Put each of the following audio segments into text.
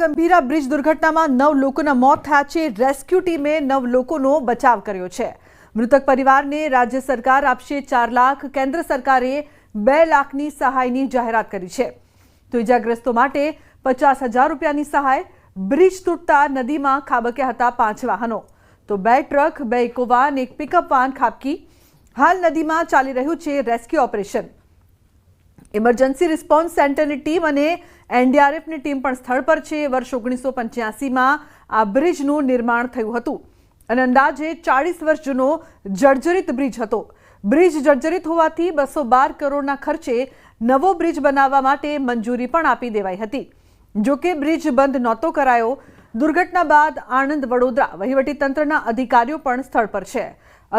Gambhira bridge દુર્ઘટનામાં નવ લોકોના મોત થયા છે. રેસ્ક્યુ ટીમે નવ લોકોનો બચાવ કર્યો છે. મૃતક પરિવારને રાજ્ય સરકાર આપશે ચાર લાખ, કેન્દ્ર સરકારે બે લાખની સહાયની જાહેરાત કરી છે. તો ઇજાગ્રસ્તો માટે પચાસ હજાર રૂપિયાની સહાય, બ્રિજ તૂટતા નદીમાં ખાબક્યા હતા પાંચ વાહનો. તો બે ટ્રક, બે ઇકો વાન એક પિકઅપ વાન ખાબકી. હાલ નદીમાં ચાલી રહ્યું છે રેસ્ક્યુ ઓપરેશન. ઇમરજન્સી રિસ્પોન્સ સેન્ટરની ટીમ અને એનડીઆરએફની ટીમ પણ સ્થળ પર છે. વર્ષ ઓગણીસો પંચ્યાસીમાં આ બ્રિજનું નિર્માણ થયું હતું. અને અંદાજે ચાળીસ વર્ષ જૂનો જર્જરિત બ્રિજ હતો. બ્રિજ જર્જરિત હોવાથી બસો બાર કરોડના ખર્ચે નવો બ્રિજ બનાવવા માટે મંજૂરી પણ આપી દેવાઈ હતી. જો કે બ્રિજ બંધ નહોતો કરાયો. દુર્ઘટના બાદ આણંદ વડોદરા વહીવટીતંત્રના અધિકારીઓ પણ સ્થળ પર છે.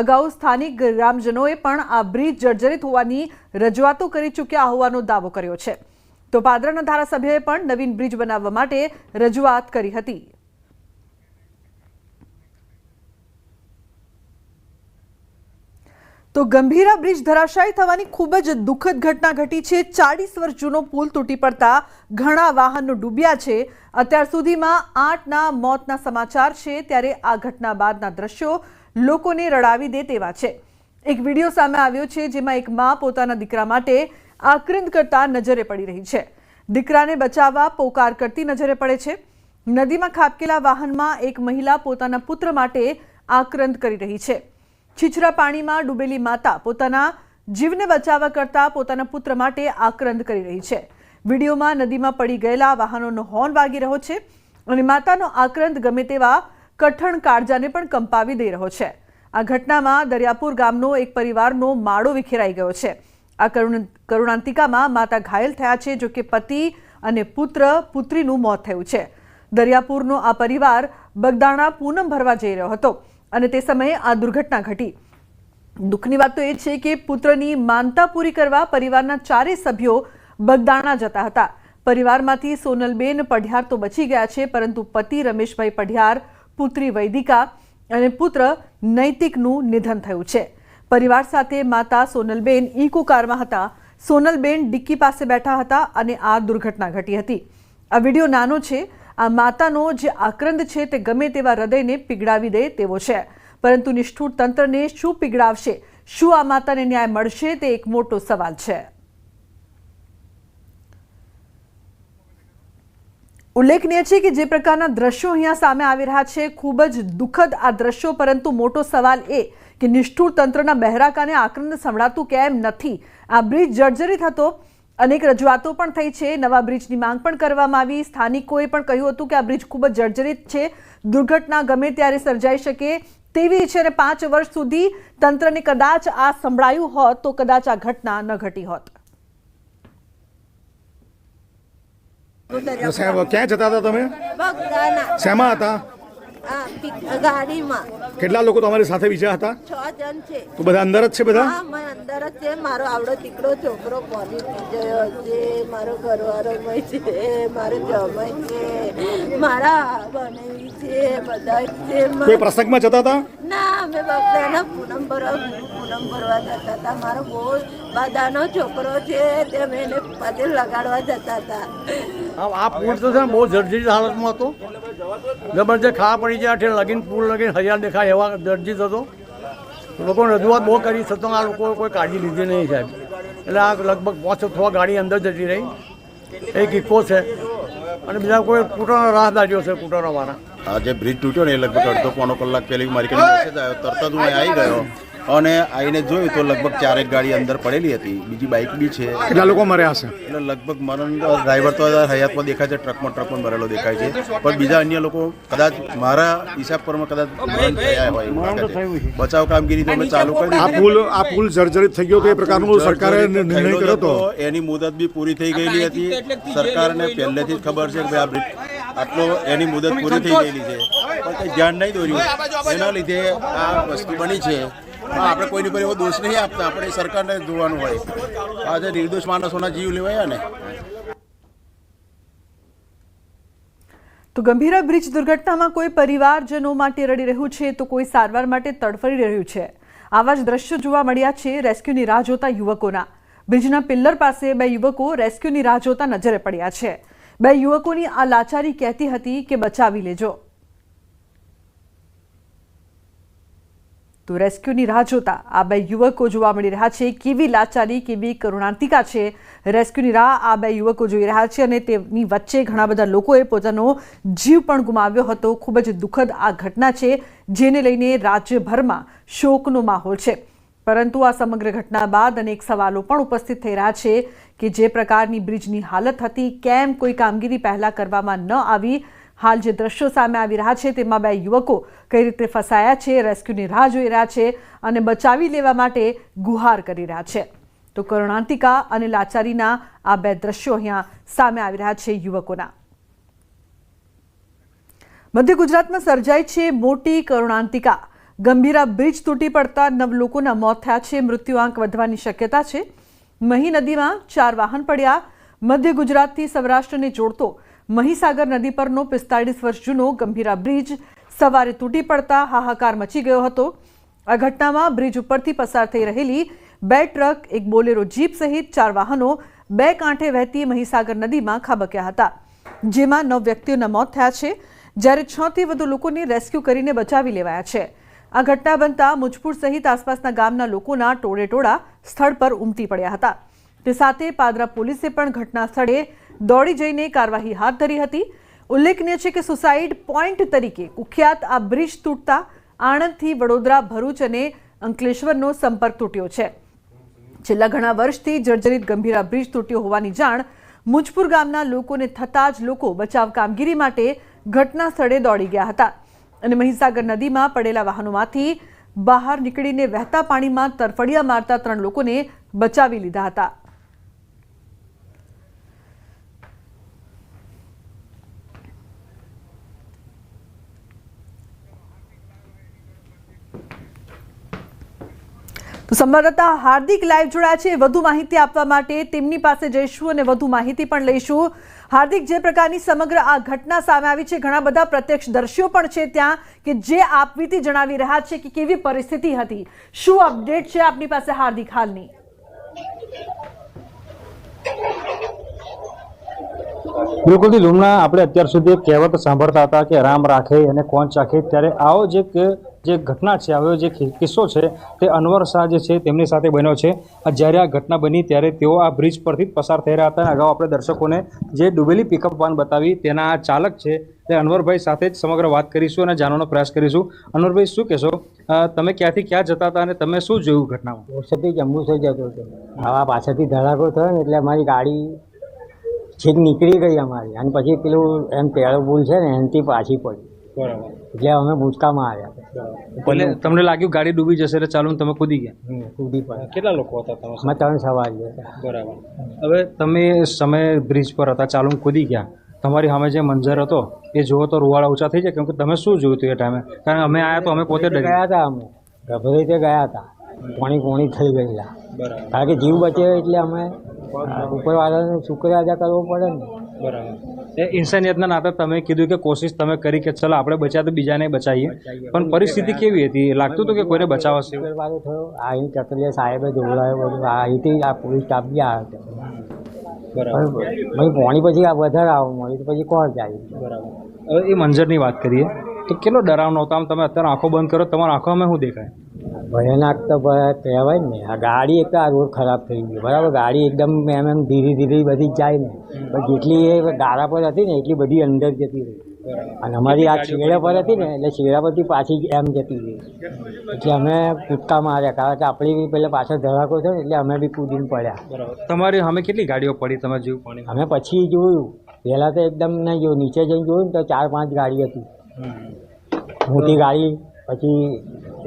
અગાઉ સ્થાનિક ગ્રામજનોએ પણ આ બ્રિજ જર્જરિત હોવાની રજૂઆતો કરી ચૂક્યા હોવાનો દાવો કર્યો છે. તો પાદરાના ધારાસભ્યએ પણ નવીન બ્રિજ બનાવવા માટે રજૂઆત કરી હતી. તો ગંભીરા બ્રિજ ધરાશાયી થવાની ખૂબ જ દુઃખદ ઘટના ઘટી છે. ચાળીસ વર્ષ જૂનો પુલ તૂટી પડતા ઘણા વાહનો ડૂબ્યા છે. અત્યાર સુધીમાં આઠના મોતના સમાચાર છે. ત્યારે આ ઘટના બાદના દ્રશ્યો લોકોને રડાવી દે તેવા છે. એક વીડિયો સામે આવ્યો છે જેમાં એક મા પોતાના દીકરા માટે આક્રંદ કરતા નજરે પડી રહી છે. દીકરાને બચાવવા પોકાર કરતી નજરે પડે છે. નદીમાં ખાબકેલા વાહનમાં એક મહિલા પોતાના પુત્ર માટે આક્રંદ કરી રહી છે. છીછરા પાણીમાં ડૂબેલી માતા પોતાના જીવને બચાવવા કરતા પોતાના પુત્ર માટે આક્રંદ કરી રહી છે. વિડીયોમાં નદીમાં પડી ગયેલા વાહનોનો હોર્ન વાગી રહ્યો છે અને માતાનો આક્રંદ ગમે તેવા કઠણ કાળજાને પણ કંપાવી દઈ રહ્યો છે. આ ઘટનામાં દરિયાપુર ગામનો એક પરિવારનો માળો વિખેરાઈ ગયો છે. આ કરુણ, કરુણાંતિકામાં માતા ઘાયલ થયા છે જોકે પતિ અને પુત્ર પુત્રીનું મોત થયું છે. દરિયાપુરનો આ પરિવાર બગદાણા પૂનમ ભરવા જઈ રહ્યો હતો અને તે સમયે આ દુર્ઘટના ઘટી. દુઃખની વાત તો એ છે કે પુત્રની માનતા પૂરી કરવા પરિવારના ચારેય સભ્યો બગદાણા જતા હતા. પરિવારમાંથી સોનલબેન પઢિયાર તો બચી ગયા છે, પરંતુ પતિ રમેશભાઈ પઢિયાર પુત્રી વૈદિકા અને પુત્ર નૈતિકનું નિધન થયું છે. પરિવાર સાથે માતા સોનલબેન ઇકો કારમાં હતા. સોનલબેન ડિક્કી પાસે બેઠા હતા અને આ દુર્ઘટના ઘટી હતી. આ વીડિયો નાનો છે. આ માતાનો જે આક્રંદ છે તે ગમે તેવા હૃદયને પીગળાવી દે તેવો છે. પરંતુ નિષ્ઠુર તંત્રને શું પીગળાવશે? શું આ માતાને ન્યાય મળશે? તે એક મોટો સવાલ છે. ઉલ્લેખનીય છે કે જે પ્રકારના દ્રશ્યો અહીંયા સામે આવી રહ્યા છે, ખૂબ જ દુઃખદ આ દ્રશ્યો, પરંતુ મોટો સવાલ એ કે નિષ્ઠુર તંત્રના બહેરાકાને આક્રંદ સંભળાતું કેમ નથી? આ બ્રિજ જર્જરિત હતો. અનેક રજૂઆતો પણ થઈ છે. નવા બ્રિજની માંગ પણ કરવામાં આવી. સ્થાનિકોએ પણ કહ્યું હતું કે આ બ્રિજ ખૂબ જ જર્જરિત છે. દુર્ઘટના ગમે ત્યારે સર્જાઈ શકે તેવી છે અને પાંચ વર્ષ સુધી તંત્રને કદાચ આ સંભળાયું હોત તો કદાચ આ ઘટના ન ઘટી હોત. સાહેબ ક્યાં જતા હતા તમે? શેમાં હતા? આ ગાડીમાં. કેટલા લોકો તમારી સાથે બીજા હતા? છ જણ છે. તો બધા અંદર જ છે બધા? હા મેં અંદર જ છે. મારો આવડો દીકરો છોકરો પોલી પી ગયો છે મારો ઘરવાળો મય છે મારો જમાઈ છે મારા બનેવી છે બધા છે. કોઈ પ્રસંગમાં જતા હતા? ના અમે બગદાના પૂનમ ભરવા પૂનમ ભરવા જતા હતા. મારો બહુ બધાનો છોકરો છે તે અમે એને પતે લગાડવા જતા હતા. આ પૂર તો છે બહુ જર્જરિત હાલતમાં હતો. જબરજસ્ત ખાવા પડી જાય લગીન પૂર લગીન હજાર દેખાય એવા જર્જરિત થતો લોકોને રજૂઆત બહુ કરી છતાં આ લોકો કોઈ કાળજી લીધી નહીં સાહેબ. એટલે આ લગભગ પાંચ છ ગાડી અંદર જતી રહી. એક ઇકો છે. અને બીજા કોઈ કૂટરના રાહદારીઓ છે કૂટરવાળા આ જે બ્રિજ તૂટ્યો ને, એ લગભગ અડધો પોણો કલાક પહેલી મારી તરત જ હું આવી ગયો. અને આવીને જોયું તો લગભગ ચારેક ગાડી અંદર પડેલી હતી. બીજી બાઇક બી છે. કેટલા લોકો મર્યા હશે? એટલે લગભગ મરણ ડ્રાઈવર તો હયાતમાં દેખાય છે ટ્રકમાં ટ્રકમાં ભરેલો દેખાય છે. પણ બીજા અન્ય લોકો કદાચ મારા હિસાબ પર કદાચ મરણ થયા હોય એવું લાગે છે. બચાવ કામગીરી તો અમે ચાલુ કરી આ. પુલ આ પુલ જર્જરિત થઈ ગયો તો એ પ્રકારનું સરકારે નિર્ણય કર્યો હતો? હતો. એની મુદત બી પૂરી થઈ ગયેલી હતી. સરકારને પહેલેથી જ ખબર છે કે ભાઈ આ બ્રિજ આટલો એની મુદત પૂરી થઈ ગયેલી છે. પણ કંઈ ધ્યાન નહીં દોર્યું. એના લીધે આ વસ્તુ બની છે. પણ આપણે કોઈની પર એવો દોષ નહીં આપતા. આપણે સરકારને જોવાનું હોય. આજે નિર્દોષ માણસોના જીવ લેવાયા ને. તો ગંભીરા બ્રિજ દુર્ઘટનામાં કોઈ પરિવારજનો માટે રડી રહ્યું છે તો કોઈ સારવાર માટે તડફડી રહ્યું છે. આવા જ દ્રશ્યો જોવા મળ્યા છે રેસ્ક્યુની રાહ જોતા યુવકોના. બ્રિજના પિલ્લર પાસે બે યુવકો રેસ્ક્યુની રાહ જોતા નજરે પડ્યા છે. બે યુવકોની આ લાચારી કહેતી હતી કે બચાવી લેજો. તો રેસ્ક્યુની રાહ જોતા આ બે યુવકો જોવા મળી રહ્યા છે. કેવી લાચારી, કેવી કરુણાંતિકા છે રેસ્ક્યુની રાહ આ બે યુવકો જોઈ રહ્યા છે અને તેમની વચ્ચે ઘણા બધા લોકોએ પોતાનો જીવ પણ ગુમાવ્યો હતો. ખૂબ જ દુઃખદ આ ઘટના છે જેને લઈને રાજ્યભરમાં શોકનો માહોલ છે. પરંતુ આ સમગ્ર ઘટના બાદ અનેક સવાલો પણ ઉપસ્થિત થઈ રહ્યા છે કે જે પ્રકારની બ્રિજની હાલત હતી, કેમ કોઈ કામગીરી પહેલાં કરવામાં ન આવી હાલ જે દ્રશ્યો સામે આવી રહ્યા છે, તેમાં બે યુવકો કઈ રીતે ફસાયા છે, રેસ્ક્યુની રાહ જોઈ રહ્યા છે અને બચાવી લેવા માટે ગુહાર કરી રહ્યા છે. તો કરુણાંતિકા અને લાચારીના આ બે દ્રશ્યો અહીંયા સામે આવી રહ્યા છે યુવકોના. મધ્ય ગુજરાતમાં સર્જાઈ છે મોટી કરુણાંતિકા. ગંભીરા બ્રિજ તૂટી પડતા નવ લોકોના મોત થયા છે મૃત્યુઆંક વધવાની શક્યતા છે. મહી નદીમાં ચાર વાહન પડ્યા. મધ્ય ગુજરાતથી સૌરાષ્ટ્રને જોડતો મહીસાગર નદી પરનો પિસ્તાળીસ વર્ષ જૂનો ગંભીરા બ્રિજ સવારે તૂટી પડતા હાહાકાર મચી ગયો હતો. આ ઘટનામાં બ્રિજ ઉપરથી પસાર થઈ રહેલી બે ટ્રક, એક બોલેરો જીપ સહિત ચાર વાહનો બે કાંઠે વહેતી મહીસાગર નદીમાં ખાબક્યા હતા, જેમાં નવ વ્યક્તિઓના મોત થયા છે, જ્યારે છ થી વધુ લોકોને રેસ્ક્યુ કરીને બચાવી લેવાયા છે. આ ઘટના બનતા મુજપુર સહિત આસપાસના ગામના લોકોના ટોળે ટોળા સ્થળ પર ઉમટી પડ્યા હતા. તે સાથે પાદરા પોલીસે પણ ઘટના સ્થળે દોડી જઈને કાર્યવાહી હાથ ધરી હતી. ઉલ્લેખનીય છે કે સુસાઇડ પોઈન્ટ તરીકે કુખ્યાત આ બ્રિજ તૂટતા આણંદથી વડોદરા, ભરૂચ અને અંકલેશ્વરનો સંપર્ક તૂટ્યો છે. છેલ્લા ઘણા વર્ષથી જર્જરિત ગંભીરા બ્રિજ તૂટ્યો હોવાની જાણ મુજપુર ગામના લોકોને થતાં જ લોકો બચાવ કામગીરી માટે ઘટના સ્થળે દોડી ગયા હતા અને મહીસાગર નદીમાં પડેલા વાહનોમાંથી બહાર નીકળીને વહેતા પાણીમાં તરફડિયા મારતા ત્રણ લોકોને બચાવી લીધા હતા. તો સંવાદદાતા હાર્દિક લાઈવ જોડાયા છે. વધુ માહિતી આપવા માટે તેમની પાસે જઈશું અને વધુ માહિતી પણ લઈશું. હાર્દિક, જે પ્રકારની સમગ્ર આ ઘટના સામે આવી છે, ઘણા બધા પ્રત્યક્ષદર્શીઓ પણ છે ત્યાં કે જે આપવીતી જણાવી રહ્યા છે કે કેવી પરિસ્થિતિ હતી. શું અપડેટ છે આપની પાસે હાર્દિક હાલની? બિલકુલથી લુમણા આપણે અત્યાર સુધી એક કહેવત સાંભળતા હતા કે રામ રાખે અને કોણ ચાખે. ત્યારે આવો જે કે જે ઘટના છે આવ્યો જે કિસ્સો છે તે અનવર શાહ જે છે તેમની સાથે બન્યો છે. જ્યારે આ ઘટના બની ત્યારે તેઓ આ બ્રિજ પરથી પસાર થઈ રહ્યા હતા. અગાઉ આપણે દર્શકોને જે ડૂબેલી પિકઅપ વાન બતાવી તેના આ ચાલક છે તે અનવરભાઈ સાથે જ સમગ્ર વાત કરીશું અને જાણવાનો પ્રયાસ કરીશું. અનવરભાઈ શું કહેશો? તમે ક્યાંથી ક્યાં જતા હતા અને તમે શું જોયું ઘટનામાં? વર્ષથી થઈ જતો હતો. આવા પાછળથી ધડાકો થયો ને એટલે અમારી ગાડી છેક નીકળી ગઈ અમારી. અને પછી પેલું એમ પેળો પુલ છે ને એનાથી પાછી પડી. બરાબર. એટલે અમે ભૂચકામાં આવ્યા એટલે તમને લાગ્યું ગાડી ડૂબી જશે એટલે ચાલુ તમે કૂદી ગયા? કૂદી પડ્યા. કેટલા લોકો હતા તમે અમે ત્રણ સવારી હતા. બરાબર. હવે તમે સમય બ્રિજ પર હતા ચાલુ કૂદી ગયા. તમારી સામે જે મંજર હતો એ જુઓ તો રૂવાળા ઊંચા થઈ જાય. કેમ કે તમે શું જોયું હતું એ ટાઈમે કારણ કે અમે આવ્યા તો અમે પોતે ગયા હતા અમે. ગભરાઈ તે ગયા હતા. પોણી પોણી થઈ ગયેલા. કારણ કે જીવ બચે એટલે અમે ઉપરવાળાને શુક્રિયા અદા કરવો પડે ને. બરાબર. એ ઇન્સાનિયતના નાતે તમે કીધું કે કોશિશ તમે કરી કે ચલો આપણે બચ્યા તો બીજાને બચાવીએ પણ પરિસ્થિતિ કેવી હતી? લાગતું હતું કે કોઈને બચાવશે? થયો અહીં ચકલીયા સાહેબે દોડાયો બધું આ અહીંથી આ પોલીસ સ્ટાફ બી આવ્યો બરાબર. ભાઈ પોણી પછી આ વધારે આવું. મળ્યું પછી કોણ જાય? બરાબર. હવે એ મંજરની વાત કરીએ. તો કેટલો ડરાવનો હતો? આમ તમે અત્યારે આંખો બંધ કરો તમારા આંખોમાં શું દેખાય? ભયાનક તો કહેવાય ને આ ગાડી એક તો આ રોડ ખરાબ થઈ ગઈ બરાબર ગાડી એકદમ એમ એમ ધીરે ધીરે બધી જ જાય ને. પણ જેટલી એ ગાળા પર હતી ને એટલી બધી અંદર જતી રહી. અને અમારી આ શેડા પર હતી ને એટલે શેડા પરથી પાછી એમ જતી રહી. એટલે અમે કૂદકા માર્યા કારણ કે આપણી બી પેલા પાછળ ધડાકો થયો ને એટલે અમે બી કૂદીને પડ્યા. તમારી અમે કેટલી ગાડીઓ પડી તમે જીવ પાણી? અમે પછી જોયું. પહેલાં તો એકદમ નહીં જોયું. નીચે જઈને જોયું ને તો ચાર પાંચ ગાડી હતી. મોટી ગાડી પછી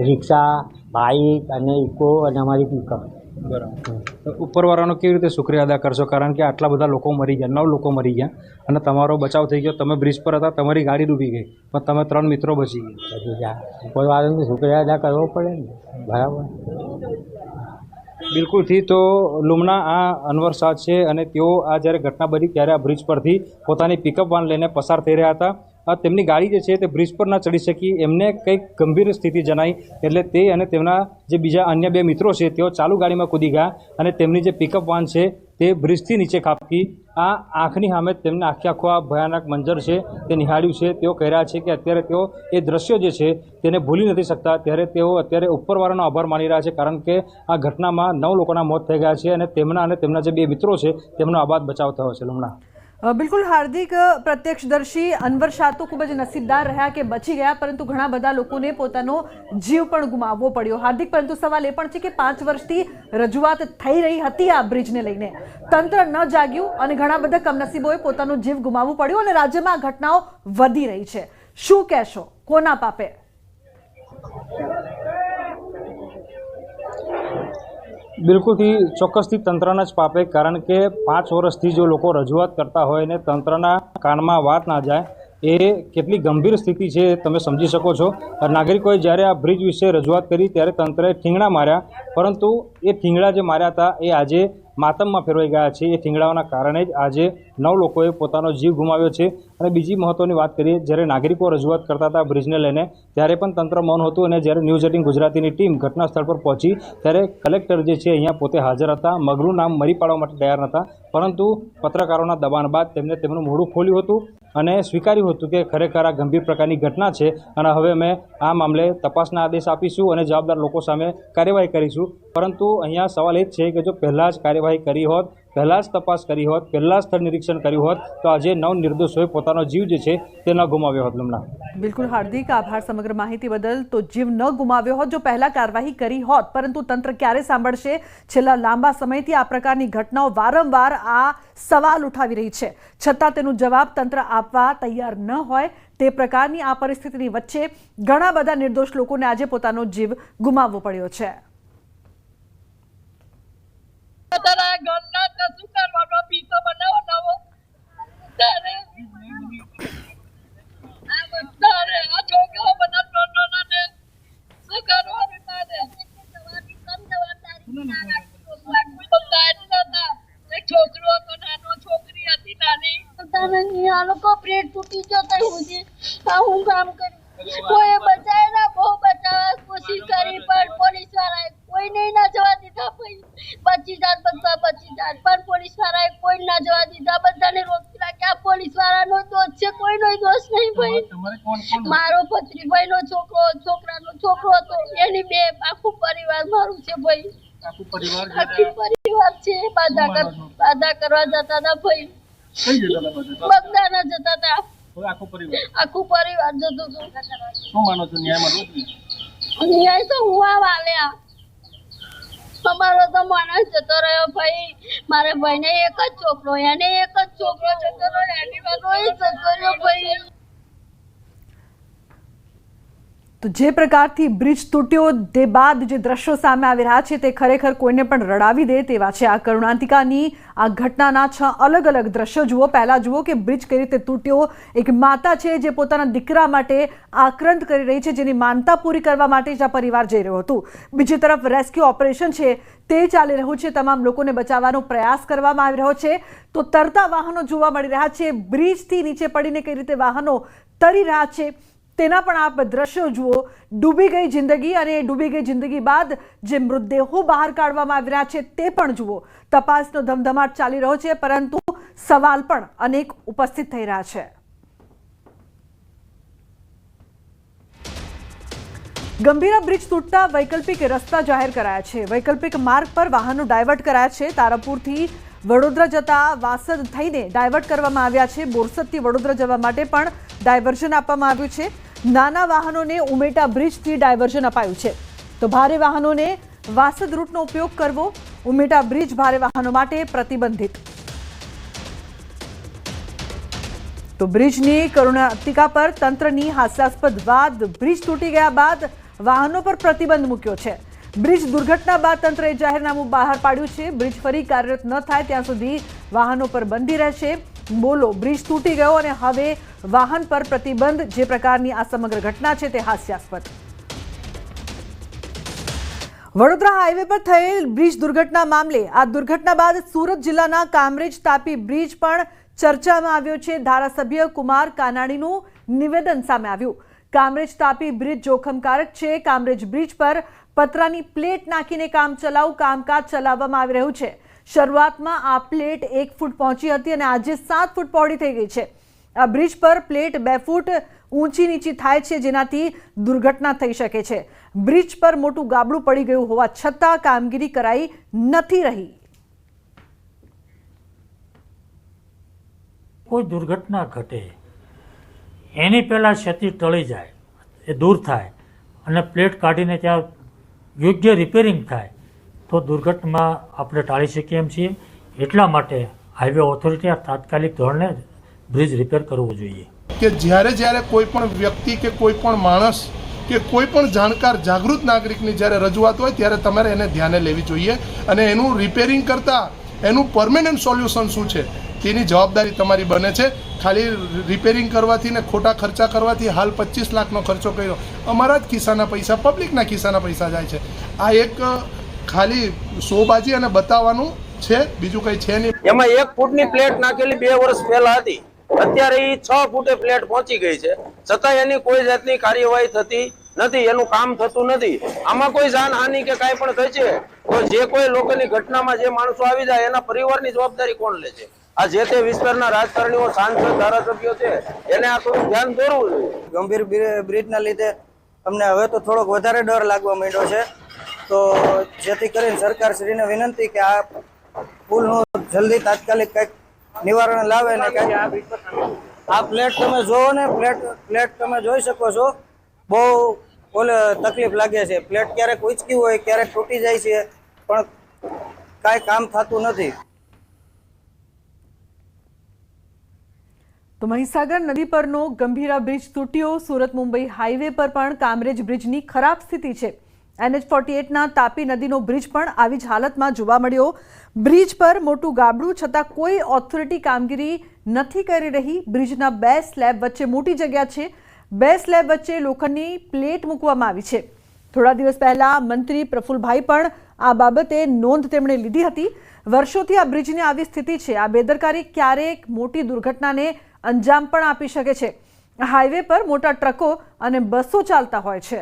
રિક્ષા બાઈક અને ઇકો અને અમારી પિકઅપ બરાબર. તો ઉપરવાળાનો કેવી રીતે શુક્રિયા અદા કરશો? કારણ કે આટલા બધા લોકો મરી ગયા નવ લોકો મરી ગયા અને તમારો બચાવ થઈ ગયો. તમે બ્રિજ પર હતા તમારી ગાડી ડૂબી ગઈ પણ તમે ત્રણ મિત્રો બચી ગયા. બચી ગયા. ઉપરવાળાનો શુક્રિયા અદા કરવો પડે ને. બરાબર. બિલકુલથી તો લુમના આ અનવર શાહ છે અને તેઓ આ જ્યારે ઘટના બની ત્યારે આ બ્રિજ પરથી પોતાની પિકઅપ વાન લઈને પસાર થઈ રહ્યા હતા. તેમની ગાડી જે છે તે બ્રિજ પર ના ચડી શકી. એમને કંઈક ગંભીર સ્થિતિ જણાઈ. એટલે તે અને તેમના જે બીજા અન્ય બે મિત્રો છે તેઓ ચાલુ ગાડીમાં કૂદી ગયા અને તેમની જે પિકઅપ વાન છે તે બ્રિજથી નીચે ખાબકી આ આંખની સામે તેમને આખે આખો આ ભયાનક મંજર છે તે નિહાળ્યું છે. તેઓ કહી રહ્યા છે કે અત્યારે તેઓ એ દ્રશ્યો જે છે તેને ભૂલી નથી શકતા. ત્યારે તેઓ અત્યારે ઉપરવાળાનો આભાર માની રહ્યા છે કારણ કે આ ઘટનામાં નવ લોકોના મોત થઈ ગયા છે અને તેમના અને તેમના જે બે મિત્રો છે તેમનો આબાદ બચાવ થયો છે. લુમણા. અ, બિલકુલ હાર્દિક પ્રત્યક્ષદર્શી અનવર શાહ તો ખૂબ જ નસીબદાર રહ્યા કે બચી ગયા, પરંતુ ઘણા બધા લોકોને પોતાનો જીવ પણ ગુમાવવો પડ્યો. હાર્દિક, પરંતુ સવાલ એ પણ છે કે પાંચ વર્ષથી રજૂઆત થઈ રહી હતી આ બ્રિજને લઈને. તંત્ર ન જાગ્યું અને ઘણા બધા કમનસીબોએ પોતાનો જીવ ગુમાવવું પડ્યું અને રાજ્યમાં આ ઘટનાઓ વધી રહી છે. શું કહેશો? કોના પાપે? બિલકુલથી ચોક્કસથી તંત્રના જ પાપે, કારણ કે પાંચ વર્ષથી જો લોકો રજૂઆત કરતા હોય ને તંત્રના કાનમાં વાત ના જાય એ કેટલી ગંભીર સ્થિતિ છે તમે સમજી શકો છો. નાગરિકોએ જ્યારે આ બ્રિજ વિશે રજૂઆત કરી, ત્યારે તંત્રએ ઠીંગણા માર્યા. પરંતુ એ ઠીંગણા જે માર્યા હતા, એ આજે માતમમાં ફેરવાઈ ગયા છે. એ ઠીંગડાઓના કારણે જ આજે નવ લોકોએ પોતાનો જીવ ગુમાવ્યો છે. અને બીજી મહત્ત્વની વાત કરીએ, જ્યારે નાગરિકો રજૂઆત કરતા હતા બ્રિજને લઈને, ત્યારે પણ તંત્ર મૌન હતું. અને જ્યારે ન્યૂઝ એટીન ગુજરાતીની ટીમ ઘટના સ્થળ પર પહોંચી, ત્યારે કલેક્ટર જે છે અહીંયા પોતે હાજર હતા. મગનું નામ મરી પાડવા માટે તૈયાર નહોતા. પરંતુ પત્રકારોના દબાણ બાદ તેમને તેમનું મોઢું ખોલ્યું હતું. અને સ્વીકાર્યું હતું કે ખરેખર આ ગંભીર પ્રકારની ઘટના છે અને હવે અમે આ મામલે તપાસના આદેશ આપીશું અને જવાબદાર લોકો સામે કાર્યવાહી કરીશું. પરંતુ અહીંયા સવાલ એ જ છે કે જો પહેલાં જ કાર્યવાહી કરી હોત પહેલાં જ તપાસ કરી હોત, પહેલાં સ્થળ નિરીક્ષણ કર્યું હોત, તો આજે નવ નિર્દોષોએ પોતાનો જીવ જે છે તે ન ગુમાવ્યો હોત લમણા. બિલકુલ, હાર્દિક આભાર સમગ્ર માહિતી બદલ. તો જીવ ન ગુમાવ્યો હોત, જો પહેલાં કાર્યવાહી કરી હોત, પરંતુ તંત્ર ક્યારે સાંભળશે? છેલ્લા લાંબા સમયથી આ પ્રકારની ઘટનાઓ વારંવાર આ સવાલ ઉઠાવી રહી છે. છતાં તેનો જવાબ તંત્ર આપવા તૈયાર ન હોય, તે પ્રકારની આ પરિસ્થિતિની વચ્ચે ઘણા બધા નિર્દોષ લોકોને આજે પોતાનો જીવ ગુમાવવો પડ્યો છે. તારા ઘરના શું કરવાનો પીતો બનાવો નવો. ભાઈ. મારો ભત્રીભાઈ નો છોકરો છોકરા નો છોકરો હતો. એની બે આખું પરિવાર મારું છે ભાઈ. આખી પરિવાર છે. બાધા કરવા જતા હતા ભાઈ. બગદાના જતા હતા આખું પરિવાર? જતું હતું. ન્યાય તો હું આ વાલ્યા અમારો તો માણસ જતો રહ્યો ભાઈ. મારા ભાઈને એક જ છોકરો એને એક જ છોકરો જતો રહ્યો એની વાલો એ જતો રહ્યો ભાઈ. તો જે પ્રકારથી બ્રિજ તૂટ્યો તે બાદ જે દ્રશ્યો સામે આવી રહ્યા છે તે ખરેખર કોઈને પણ રડાવી દે તેવા છે. આ કરુણાંતિકાની આ ઘટનાના છ અલગ અલગ દ્રશ્યો જુઓ. પહેલાં જુઓ કે બ્રિજ કઈ રીતે તૂટ્યો. એક માતા છે જે પોતાના દીકરા માટે આક્રંદ કરી રહી છે, જેની માનતા પૂરી કરવા માટે જ આ પરિવાર જઈ રહ્યો હતું. બીજી તરફ રેસ્ક્યુ ઓપરેશન છે તે ચાલી રહ્યું છે. તમામ લોકોને બચાવવાનો પ્રયાસ કરવામાં આવી રહ્યો છે. તો તરતા વાહનો જોવા મળી રહ્યા છે. બ્રિજથી નીચે પડીને કઈ રીતે વાહનો તરી રહ્યા છે તેના પણ આપ દ્રશ્યો જુઓ. ડૂબી ગઈ જિંદગી અને ડૂબી ગઈ જિંદગી બાદ જે મૃતદેહો બહાર કાઢવામાં આવી રહ્યા છે તે પણ જુઓ. તપાસનો ધમધમાટ ચાલી રહ્યો છે, પરંતુ સવાલ પણ અનેક ઉપસ્થિત થઈ રહ્યા છે. ગંભીરા બ્રિજ તૂટતા વૈકલ્પિક રસ્તા જાહેર કરાયા છે. વૈકલ્પિક માર્ગ પર વાહનો ડાયવર્ટ કરાયા છે. તારાપુરથી વડોદરા જતા વાસદ થઈને ડાયવર્ટ કરવામાં આવ્યા છે. બોરસદથી વડોદરા જવા માટે પણ ડાયવર્ઝન આપવામાં આવ્યું છે. નાના વાહનોને ઉમેટા બ્રિજથી ડાયવર્ઝન અપાયું છે. તો ભારે વાહનોને વાસદ રૂટનો ઉપયોગ કરવો ઉમેટા બ્રિજ ભારે વાહનો માટે પ્રતિબંધિત. તો બ્રિજની કરુણાતિકા પર તંત્રની હાસ્યાસ્પદ વાદ બ્રિજ તૂટી ગયા બાદ વાહનો પર પ્રતિબંધ મૂક્યો છે. બ્રિજ દુર્ઘટના બાદ તંત્રએ જાહેરનામું બહાર પાડ્યું છે. બ્રિજ ફરી કાર્યરત ન થાય ત્યાં સુધી વાહનો પર બંધી રહેશે. બોલો, બ્રિજ તૂટી ગયો અને હવે વાહન પર પ્રતિબંધ જે પ્રકારની આ સમગ્ર ઘટના છે તે હાસ્યાસ્પદ. વડોદરા હાઈવે પર થયેલ બ્રિજ દુર્ઘટના મામલે આ દુર્ઘટના બાદ સુરત જિલ્લાના કામરેજ તાપી બ્રિજ પણ ચર્ચામાં આવ્યો છે. ધારાસભ્ય કુમાર કાનાણીનું નિવેદન સામે આવ્યું. કામરેજ તાપી બ્રિજ જોખમકારક છે. કામરેજ બ્રિજ પર પતરાની પ્લેટ નાખીને કામ ચલાવ, કામકાજ ચલાવવામાં આવી રહ્યું છે. શરૂઆતમાં આ પ્લેટ એક ફૂટ પહોંચી હતી અને આજે સાત ફૂટ પહોળી થઈ ગઈ છે. આ બ્રિજ પર પ્લેટ બે ફૂટ ઊંચી નીચી થાય છે, જેનાથી દુર્ઘટના થઈ શકે છે. બ્રિજ પર મોટું ગાબડું પડી ગયું હોવા છતાં કામગીરી કરાઈ નથી રહી. કોઈ દુર્ઘટના ઘટે, એની પહેલાં ક્ષતિ ટળી જાય, એ દૂર થાય અને પ્લેટ કાઢીને ત્યાં યોગ્ય રિપેરિંગ થાય. તો દુર્ઘટના આપણે ટાળી શકીએ એમ છીએ. એટલા માટે હાઈવે ઓથોરિટી આ તાત્કાલિક ધોરણે બ્રિજ રિપેર કરવું જોઈએ. કે જ્યારે જ્યારે કોઈ પણ વ્યક્તિ કે કોઈ પણ માણસ કે કોઈ પણ જાણકાર, જાગૃત નાગરિકની જ્યારે રજૂઆત હોય ત્યારે તમારે એને ધ્યાને લેવી જોઈએ અને એનું રિપેરિંગ કરતાં એનું પરમેનન્ટ સોલ્યુશન શું છે તેની જવાબદારી તમારી બને છે. ખાલી રિપેરિંગ કરવાથી ને ખોટા ખર્ચા કરવાથી હાલ પચીસ લાખનો ખર્ચો કર્યો. અમારા જ ખિસ્સાના પૈસા પબ્લિકના ખિસ્સાના પૈસા જાય છે. આ એક ખાલી શોબાજી અને બતાવવાનું છે બીજું કંઈ છે નહીં. એમાં એક ફૂટની પ્લેટ નાખેલી બે વર્ષ પહેલા હતી. અત્યારે એ છ ફૂટે પ્લેટ પહોંચી ગઈ છે. છતાં એની કોઈ જાતની કાર્યવાહી થતી નથી એનું કામ થતું નથી. આમાં કોઈ જાનહાનિ કે કાંઈ પણ થઈ છે તો જે કોઈ લોકોની ઘટનામાં જે માણસો આવી જાય એના પરિવારની જવાબદારી કોણ લે છે? આ જે તે વિસ્તારના રાજકારણીઓ સાંસદ ધારાસભ્યો છે એને આ થોડું ધ્યાન દોરવું જોઈએ. ગંભીર બ્રિ- બ્રિજના લીધે અમને હવે તો થોડોક વધારે ડર લાગવા માંડ્યો છે. તો જેથી કરીને સરકારશ્રીને વિનંતી કે આ પુલનું જલ્દી તાત્કાલિક કંઈક નિવારણ લાવે ને કંઈક. આ પ્લેટ તમે જોવો ને પ્લેટ પ્લેટ તમે જોઈ શકો છો. બહુ ઓલે તકલીફ લાગે છે. પ્લેટ ક્યારેક ઉચકી હોય, ક્યારેક તૂટી જાય છે, પણ કાંઈ કામ થતું નથી. તો મહીસાગર નદી પરનો ગંભીરા બ્રિજ તૂટ્યો. સુરત મુંબઈ હાઈવે પર પણ કામરેજ બ્રિજની ખરાબ સ્થિતિ છે. એનએચ ફોર્ટી એટના તાપી નદીનો બ્રિજ પણ આવી જ હાલતમાં જોવા મળ્યો. બ્રિજ પર મોટું ગાબડું છતાં કોઈ ઓથોરિટી કામગીરી નથી કરી રહી. બ્રિજના બે સ્લેબ વચ્ચે મોટી જગ્યા છે. બે સ્લેબ વચ્ચે લોખંડની પ્લેટ મૂકવામાં આવી છે. થોડા દિવસ પહેલા મંત્રી પ્રફુલભાઈ પણ આ બાબતે નોંધ તેમણે લીધી હતી. વર્ષોથી આ બ્રિજની આવી સ્થિતિ છે. આ બેદરકારી ક્યારેક મોટી દુર્ઘટનાને અંજામ પણ આપી શકે છે. હાઈવે પર મોટા ટ્રકો અને બસો ચાલતા હોય છે.